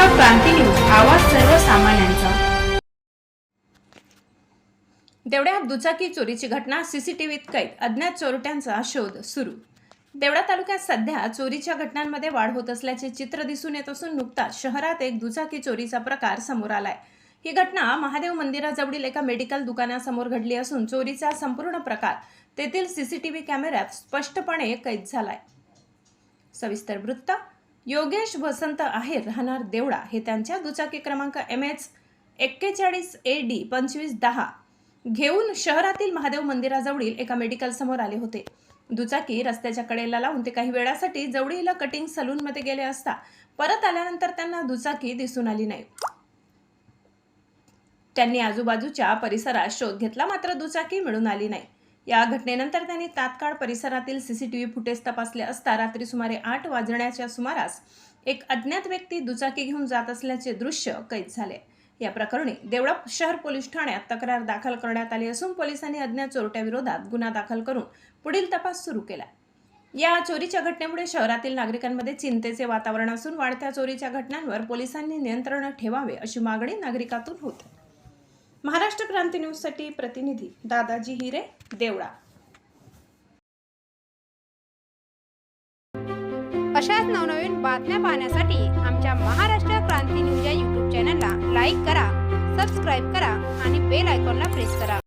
क्रांती news आवाज सर्वसामान्यांचा. देवड्यात दुचाकी चोरीची घटना सीसीटीव्हीत कैद अज्ञात चोरट्यांचा शोध सुरू. देवडा तालुक्यात सध्या चोरीच्या घटनांमध्ये वाढ होत असल्याचे चित्र दिसून येत असून नुकताच शहरात एक दुचाकी चोरीचा प्रकार समोर आलाय. ही घटना महादेव मंदिराजवळील एका मेडिकल दुकानासमोर घडली असून चोरीचा संपूर्ण प्रकार तेथील सीसीटीव्ही कॅमेऱ्यात स्पष्टपणे कैद झालाय. सविस्तर वृत्त योगेश वसंत आहेर राहणार देवळा. हे त्यांच्या दुचाकी क्रमांक एम एच एक्केचाळीस ए डी पंचवीस दहा. घेऊन शहरातील महादेव मंदिराजवळील एका मेडिकल समोर आले होते. दुचाकी रस्त्याच्या कडेला लावून ते काही वेळासाठी जवळीला कटिंग सलूनमध्ये गेले असता परत आल्यानंतर त्यांना दुचाकी दिसून आली नाही. त्यांनी आजूबाजूच्या परिसरात शोध घेतला मात्र दुचाकी मिळून आली नाही. या घटनेनंतर त्यांनी तात्काळ परिसरातील सीसीटीव्ही फुटेज तपासले असता रात्री सुमारे आठ वाजण्याच्या सुमारास एक अज्ञात व्यक्ती दुचाकी घेऊन जात असल्याचे दृश्य कैद झाले. या प्रकरणी देवळा शहर पोलीस ठाण्यात तक्रार दाखल करण्यात आली असून पोलिसांनी अज्ञात चोरट्याविरोधात गुन्हा दाखल करून पुढील तपास सुरू केला. या चोरीच्या घटनेमुळे शहरातील नागरिकांमध्ये चिंतेचे वातावरण असून वाढत्या चोरीच्या घटनांवर पोलिसांनी नियंत्रण ठेवावे अशी मागणी नागरिकातून होते. महाराष्ट्र क्रांती न्यूजसाठी प्रतिनिधी दादाजी हिरे देवळा. अशाच नवनवीन बातम्या पाहण्यासाठी आमच्या महाराष्ट्र क्रांती न्यूज या यूट्यूब चॅनलला लाईक करा सबस्क्राईब करा आणि बेल आयकॉनला प्रेस करा.